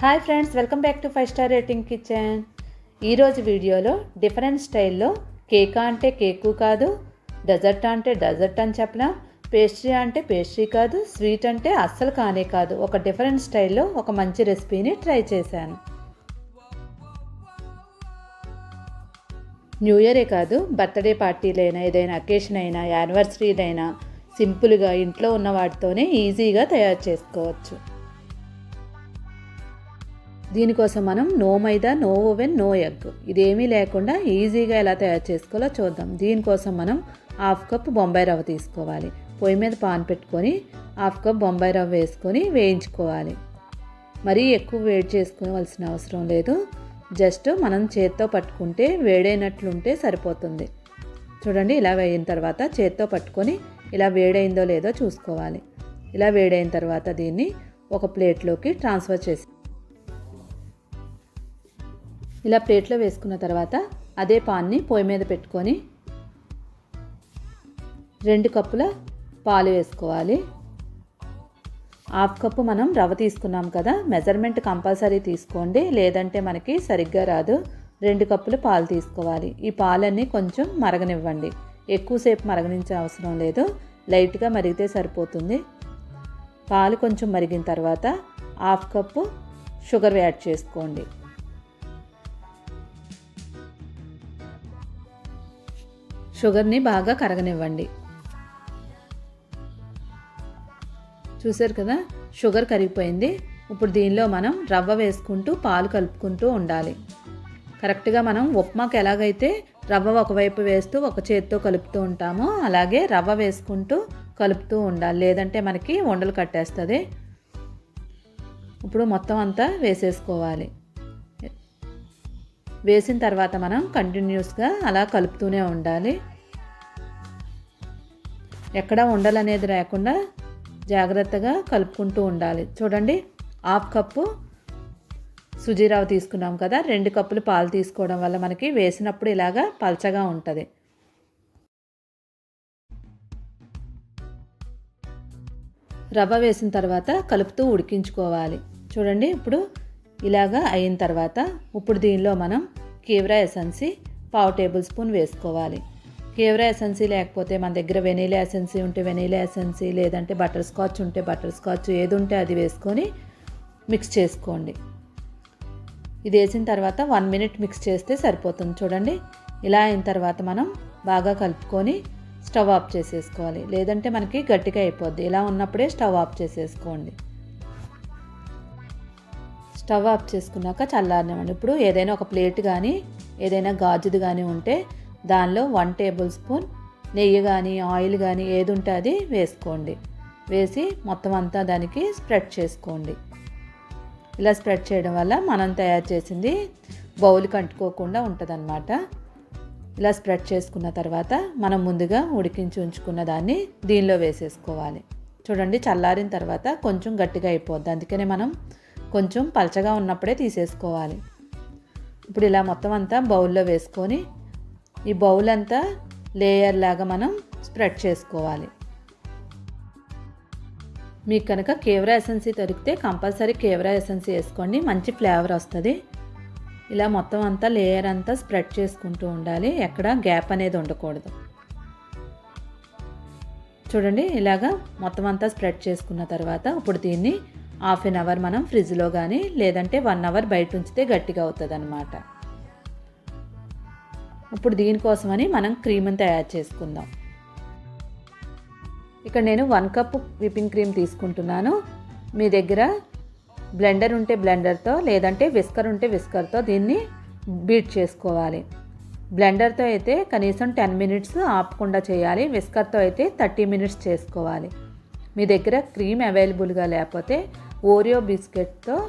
Hi friends welcome back to five star rating kitchen. ఈరోజు వీడియోలో different స్టైల్లో cake అంటే కేకు కాదు డెజర్ట్ అంటే డెజర్ట్ అని చెప్పిన పేస్ట్రీ అంటే పేస్ట్రీ కాదు స్వీట్ అంటే అస్సలు కానే కాదు. ఒక డిఫరెంట్ స్టైల్లో ఒక మంచి రెసిపీని ట్రై చేశాను. న్యూ ఇయరే కాదు బర్త్డే పార్టీలైనా ఏదైనా అకేషన్ అయినా యానివర్సరీలైనా సింపుల్గా ఇంట్లో ఉన్న వాటితోనే ఈజీగా తయారు చేసుకోవచ్చు. దీనికోసం మనం no maida no oven no egg. ఇదేమీ లేకుండా ఈజీగా ఎలా తయారు చేసుకోవాలో చూద్దాం. దీనికోసం మనం హాఫ్ కప్ బొంబాయి రవ్వ తీసుకోవాలి. పొయ్యి మీద పాన్ పెట్టుకొని హాఫ్ కప్ బొంబాయి రవ్వ వేసుకొని వేయించుకోవాలి. మరీ ఎక్కువ వేడి చేసుకోవాల్సిన అవసరం లేదు. జస్ట్ మనం చేత్తో పట్టుకుంటే వేడైనట్లుంటే సరిపోతుంది. చూడండి ఇలా వేయిన తర్వాత చేత్తో పట్టుకొని ఇలా వేడైందో లేదో చూసుకోవాలి. ఇలా వేడైన తర్వాత దీన్ని ఒక ప్లేట్లోకి ట్రాన్స్ఫర్ చేసి ఇలా ప్లేట్లో వేసుకున్న తర్వాత అదే పాన్ని పొయ్యి మీద పెట్టుకొని రెండు కప్పుల పాలు వేసుకోవాలి. హాఫ్ కప్పు మనం రవ్వ తీసుకున్నాం కదా మెజర్మెంట్ కంపల్సరీ తీసుకోండి. లేదంటే మనకి సరిగ్గా రాదు. రెండు కప్పులు పాలు తీసుకోవాలి. ఈ పాలన్నీ కొంచెం మరగనివ్వండి. ఎక్కువసేపు మరగనించే అవసరం లేదు. లైట్గా మరిగితే సరిపోతుంది. పాలు కొంచెం మరిగిన తర్వాత హాఫ్ కప్పు షుగర్ యాడ్ చేసుకోండి. షుగర్ని బాగా కరగనివ్వండి. చూసారు కదా? షుగర్ కరిగిపోయింది. ఇప్పుడు దీనిలో మనం రవ్వ వేసుకుంటూ పాలు కలుపుకుంటూ ఉండాలి. కరెక్ట్గా మనం ఉప్మాకి ఎలాగైతే రవ్వ ఒకవైపు వేస్తూ ఒక చేత్తో కలుపుతూ ఉంటామో అలాగే రవ్వ వేసుకుంటూ కలుపుతూ ఉండాలి. లేదంటే మనకి వండలు కట్టేస్తుంది. ఇప్పుడు మొత్తం అంతా వేసేసుకోవాలి. వేసిన తర్వాత మనం కంటిన్యూస్గా అలా కలుపుతూనే ఉండాలి. ఎక్కడ ఉండలనేది లేకుండా జాగ్రత్తగా కలుపుకుంటూ ఉండాలి. చూడండి హాఫ్ కప్పు సుజీరావు తీసుకున్నాం కదా రెండు కప్పులు పాలు తీసుకోవడం వల్ల మనకి వేసినప్పుడు ఇలాగా పల్చగా ఉంటుంది. రవ్వ వేసిన తర్వాత కలుపుతూ ఉడికించుకోవాలి. చూడండి ఇప్పుడు ఇలాగా అయిన తర్వాత ఇప్పుడు దీనిలో మనం కేవ్రా ఎసెన్సీ పావు టేబుల్ స్పూన్ వేసుకోవాలి. కేవ్రా ఎసెన్సీ లేకపోతే మన దగ్గర వెనీలా ఎసెన్సీ ఉంటే వెనీలా ఎసెన్సీ లేదంటే బటర్ స్కాచ్ ఉంటే బటర్ స్కాచ్ ఏది ఉంటే అది వేసుకొని మిక్స్ చేసుకోండి. ఇది వేసిన తర్వాత వన్ మినిట్ మిక్స్ చేస్తే సరిపోతుంది చూడండి. ఇలా అయిన తర్వాత మనం బాగా కలుపుకొని స్టవ్ ఆఫ్ చేసేసుకోవాలి. లేదంటే మనకి గట్టిగా అయిపోద్ది. ఇలా ఉన్నప్పుడే స్టవ్ ఆఫ్ చేసేసుకోండి. స్టవ్ ఆఫ్ చేసుకున్నాక చల్లారినామండి ఇప్పుడు ఏదైనా ఒక ప్లేట్ కానీ ఏదైనా గాజుది కానీ ఉంటే దానిలో వన్ టేబుల్ స్పూన్ నెయ్యి కానీ ఆయిల్ కానీ ఏది ఉంటే అది వేసుకోండి. వేసి మొత్తం అంతా దానికి స్ప్రెడ్ చేసుకోండి. ఇలా స్ప్రెడ్ చేయడం వల్ల మనం తయారు చేసింది బౌల్ కంటుకోకుండా ఉంటుందన్నమాట. ఇలా స్ప్రెడ్ చేసుకున్న తర్వాత మనం ముందుగా ఉడికించి ఉంచుకున్న దాన్ని దీనిలో వేసేసుకోవాలి. చూడండి చల్లారిన తర్వాత కొంచెం గట్టిగా అయిపోద్ది. అందుకనే మనం కొంచెం పలచగా ఉన్నప్పుడే తీసేసుకోవాలి. ఇప్పుడు ఇలా మొత్తం అంతా బౌల్లో వేసుకొని ఈ బౌల్ అంతా లేయర్ లాగా మనం స్ప్రెడ్ చేసుకోవాలి. మీకు కనుక కేవరా ఎసెన్సీ దొరికితే కంపల్సరీ కేవరా ఎసెన్సీ వేసుకోండి. మంచి ఫ్లేవర్ వస్తుంది. ఇలా మొత్తం అంతా లేయర్ అంతా స్ప్రెడ్ చేసుకుంటూ ఉండాలి. ఎక్కడ గ్యాప్ అనేది ఉండకూడదు. చూడండి ఇలాగా మొత్తం అంతా స్ప్రెడ్ చేసుకున్న తర్వాత ఇప్పుడు దీన్ని హాఫ్ అన్ అవర్ మనం ఫ్రిడ్జ్లో కానీ లేదంటే వన్ అవర్ బయట ఉంచితే గట్టిగా అవుతుంది అనమాట ఇప్పుడు దీనికోసమని మనం క్రీమ్ని తయారు చేసుకుందాం. ఇక్కడ నేను వన్ కప్ విపింగ్ క్రీమ్ తీసుకుంటున్నాను. మీ దగ్గర బ్లెండర్ ఉంటే బ్లెండర్తో లేదంటే విస్కర్ ఉంటే విస్కర్తో దీన్ని బీట్ చేసుకోవాలి. బ్లెండర్తో అయితే కనీసం టెన్ మినిట్స్ ఆపకుండా చేయాలి. విస్కర్తో అయితే థర్టీ మినిట్స్ చేసుకోవాలి. మీ దగ్గర క్రీమ్ అవైలబుల్గా లేకపోతే ఓరియో బిస్కెట్తో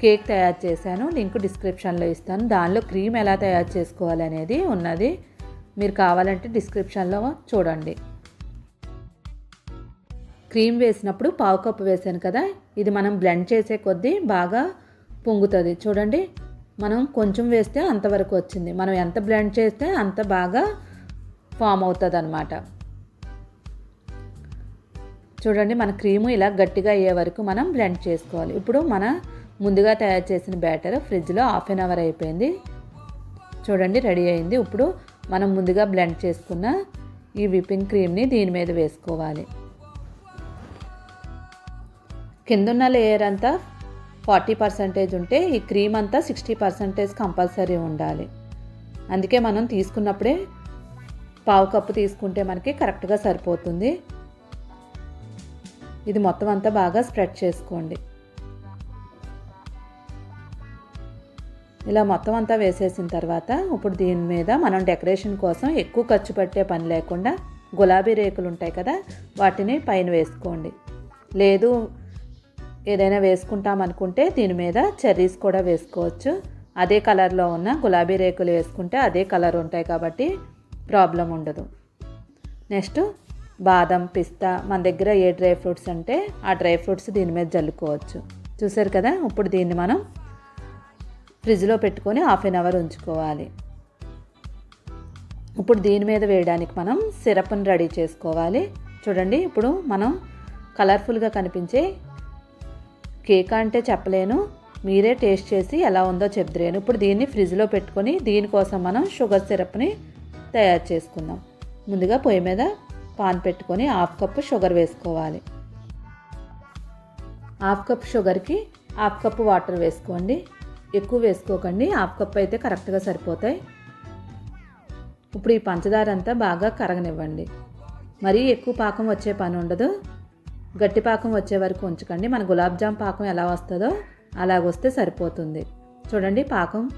కేక్ తయారు చేశాను. లింక్ డిస్క్రిప్షన్లో ఇస్తాను. దానిలో క్రీమ్ ఎలా తయారు చేసుకోవాలి అనేది ఉన్నది. మీరు కావాలంటే డిస్క్రిప్షన్లో చూడండి. క్రీమ్ వేసినప్పుడు పావు కప్పు వేసాను కదా. ఇది మనం బ్లెండ్ చేసే కొద్దీ బాగా పొంగుతుంది. చూడండి. మనం కొంచెం వేస్తే అంతవరకు వచ్చింది. మనం ఎంత బ్లెండ్ చేస్తే అంత బాగా ఫామ్ అవుతుంది అనమాట చూడండి మన క్రీము ఇలా గట్టిగా అయ్యే వరకు మనం బ్లెండ్ చేసుకోవాలి. ఇప్పుడు మన ముందుగా తయారు చేసిన బ్యాటర్ ఫ్రిడ్జ్లో హాఫ్ అన్ అవర్ అయిపోయింది. చూడండి రెడీ అయింది. ఇప్పుడు మనం ముందుగా బ్లెండ్ చేసుకున్న ఈ విప్పింగ్ క్రీమ్ని దీని మీద వేసుకోవాలి. కిందున్న లేయర్ అంతా ఫార్టీ పర్సెంటేజ్ ఉంటే ఈ క్రీమ్ అంతా సిక్స్టీ పర్సెంటేజ్ కంపల్సరీ ఉండాలి. అందుకే మనం తీసుకున్నప్పుడే పావు కప్పు తీసుకుంటే మనకి కరెక్ట్గా సరిపోతుంది. ఇది మొత్తం అంతా బాగా స్ప్రెడ్ చేసుకోండి. ఇలా మొత్తం అంతా వేసేసిన తర్వాత ఇప్పుడు దీని మీద మనం డెకరేషన్ కోసం ఎక్కువ ఖర్చు పెట్టే పని లేకుండా గులాబీ రేకులు ఉంటాయి కదా వాటిని పైన వేసుకోండి. లేదు ఏదైనా వేసుకుంటాం అనుకుంటే దీని మీద చెర్రీస్ కూడా వేసుకోవచ్చు. అదే కలర్లో ఉన్న గులాబీ రేకులు వేసుకుంటే అదే కలర్ ఉంటాయి కాబట్టి ప్రాబ్లం ఉండదు. నెక్స్ట్ బాదం పిస్తా మన దగ్గర ఏ డ్రై ఫ్రూట్స్ అంటే ఆ డ్రై ఫ్రూట్స్ దీని మీద జల్లుకోవచ్చు. చూసారు కదా? ఇప్పుడు దీన్ని మనం ఫ్రిడ్జ్లో పెట్టుకొని హాఫ్ అన్ అవర్ ఉంచుకోవాలి. ఇప్పుడు దీని మీద వేయడానికి మనం సిరప్ని రెడీ చేసుకోవాలి. చూడండి ఇప్పుడు మనం కలర్ఫుల్గా కనిపించే కేక్ అంటే చెప్పలేను. మీరే టేస్ట్ చేసి ఎలా ఉందో చెప్తురేను ఇప్పుడు దీన్ని ఫ్రిడ్జ్లో పెట్టుకొని దీనికోసం మనం షుగర్ సిరప్ని తయారు చేసుకుందాం. ముందుగా పొయ్యి మీద పాన్ పెట్టుకొని హాఫ్ కప్పు షుగర్ వేసుకోవాలి. హాఫ్ కప్ షుగర్కి హాఫ్ కప్పు వాటర్ వేసుకోండి. ఎక్కువ వేసుకోకండి. హాఫ్ కప్ అయితే కరెక్ట్గా సరిపోతాయి. ఇప్పుడు ఈ పంచదార అంతా బాగా కరగనివ్వండి. మరీ ఎక్కువ పాకం వచ్చే పని ఉండదు. గట్టి పాకం వచ్చే వరకు ఉంచకండి. మన గులాబ్ జామ్ పాకం ఎలా వస్తుందో అలాగొస్తే సరిపోతుంది. చూడండి పాకం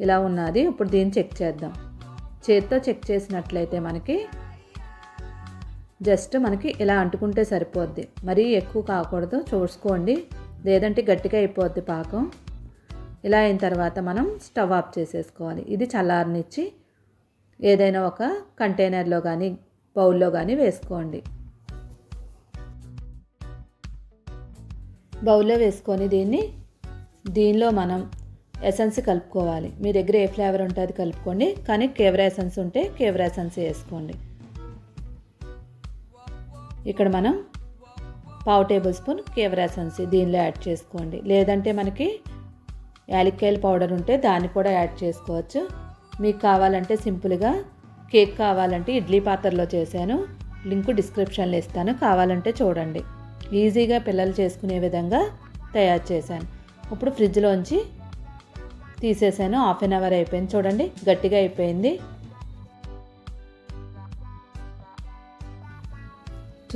ఇలా ఉన్నది. ఇప్పుడు దీన్ని చెక్ చేద్దాం. చేత్తో చెక్ చేసినట్లయితే మనకి జస్ట్ మనకి ఇలా అంటుకుంటే సరిపోద్ది. మరీ ఎక్కువ కాకూడదు. చూసుకోండి. లేదంటే గట్టిగా అయిపోద్ది పాకం. ఇలా అయిన తర్వాత మనం స్టవ్ ఆఫ్ చేసేసుకోవాలి. ఇది చల్లారనిచ్చి ఏదైనా ఒక కంటైనర్లో కానీ బౌల్లో కానీ వేసుకోండి. బౌల్లో వేసుకొని దీన్ని దీనిలో మనం ఎసెన్స్ కలుపుకోవాలి. మీ దగ్గర ఏ ఫ్లేవర్ ఉంటుంది కలుపుకోండి. కానీ కేవరా ఎసెన్స్ ఉంటే కేవరా ఎసెన్స్ వేసుకోండి. ఇక్కడ మనం పావు టేబుల్ స్పూన్ కేవరాసన్సి దీనిలో యాడ్ చేసుకోండి. లేదంటే మనకి యాలక్కాయల పౌడర్ ఉంటే దాన్ని కూడా యాడ్ చేసుకోవచ్చు. మీకు కావాలంటే సింపుల్గా కేక్ కావాలంటే ఇడ్లీ పాత్రలో చేశాను. లింక్ డిస్క్రిప్షన్లో ఇస్తాను. కావాలంటే చూడండి. ఈజీగా పిల్లలు చేసుకునే విధంగా తయారు చేశాను. ఇప్పుడు ఫ్రిడ్జ్లోంచి తీసేసాను. హాఫ్ అన్ అవర్ అయిపోయింది. చూడండి గట్టిగా అయిపోయింది.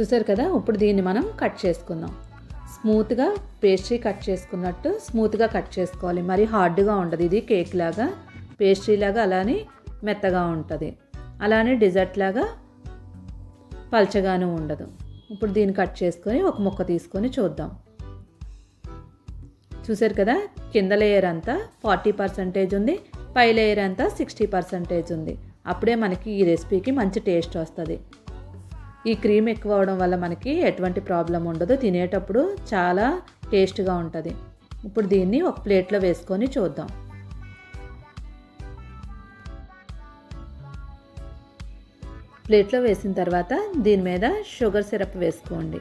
చూసారు కదా? ఇప్పుడు దీన్ని మనం కట్ చేసుకుందాం. స్మూత్గా పేస్ట్రీ కట్ చేసుకున్నట్టు స్మూత్గా కట్ చేసుకోవాలి. మరి హార్డ్గా ఉండదు. ఇది కేక్ లాగా పేస్ట్రీ లాగా అలానే మెత్తగా ఉంటుంది. అలానే డిజర్ట్ లాగా పల్చగాను ఉండదు. ఇప్పుడు దీన్ని కట్ చేసుకొని ఒక ముక్క తీసుకొని చూద్దాం. చూసారు కదా? కింద లేయర్ అంతా ఫార్టీ పర్సెంటేజ్ ఉంది. పై లేయర్ అంతా సిక్స్టీ పర్సెంటేజ్ ఉంది. అప్పుడే మనకి ఈ రెసిపీకి మంచి టేస్ట్ వస్తుంది. ఈ క్రీమ్ ఎక్కువ అవడం వల్ల మనకి ఎటువంటి ప్రాబ్లం ఉండదు. తినేటప్పుడు చాలా టేస్ట్గా ఉంటుంది. ఇప్పుడు దీన్ని ఒక ప్లేట్లో వేసుకొని చూద్దాం. ప్లేట్లో వేసిన తర్వాత దీని మీద షుగర్ సిరప్ వేసుకోండి.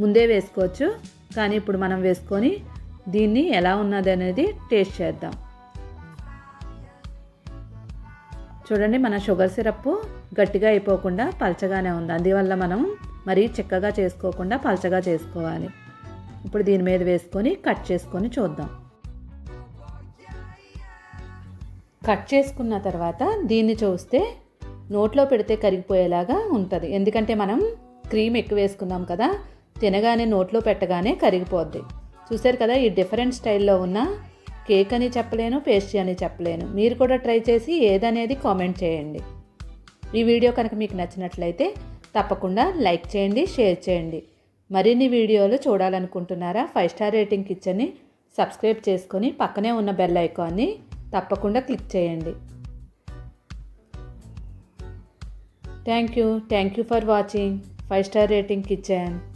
ముందే వేసుకోవచ్చు. కానీ ఇప్పుడు మనం వేసుకొని దీన్ని ఎలా ఉన్నది అనేది టేస్ట్ చేద్దాం. చూడండి మన షుగర్ సిరప్ గట్టిగా అయిపోకుండా పలచగానే ఉంది. అందువల్ల మనం మరీ చిక్కగా చేసుకోకుండా పలచగా చేసుకోవాలి. ఇప్పుడు దీని మీద వేసుకొని కట్ చేసుకొని చూద్దాం. కట్ చేసుకున్న తర్వాత దీన్ని చూస్తే నోట్లో పెడితే కరిగిపోయేలాగా ఉంటుంది. ఎందుకంటే మనం క్రీమ్ ఎక్కువ వేసుకున్నాం కదా తినగానే నోట్లో పెట్టగానే కరిగిపోద్ది. చూసారు కదా ఈ డిఫరెంట్ స్టైల్లో ఉన్న కేక్ అని చెప్పలేను పేస్ట్రీ అని చెప్పలేను. మీరు కూడా ట్రై చేసి ఏదనేది కామెంట్ చేయండి. ఈ వీడియో కనుక మీకు నచ్చినట్లయితే తప్పకుండా లైక్ చేయండి షేర్ చేయండి. మరిన్ని వీడియోలు చూడాలనుకుంటున్నారా ఫైవ్ స్టార్ రేటింగ్ కిచెన్ని సబ్స్క్రైబ్ చేసుకొని పక్కనే ఉన్న బెల్ ఐకాన్ని తప్పకుండా క్లిక్ చేయండి. Thank you. Thank you for watching. Five star rating kitchen.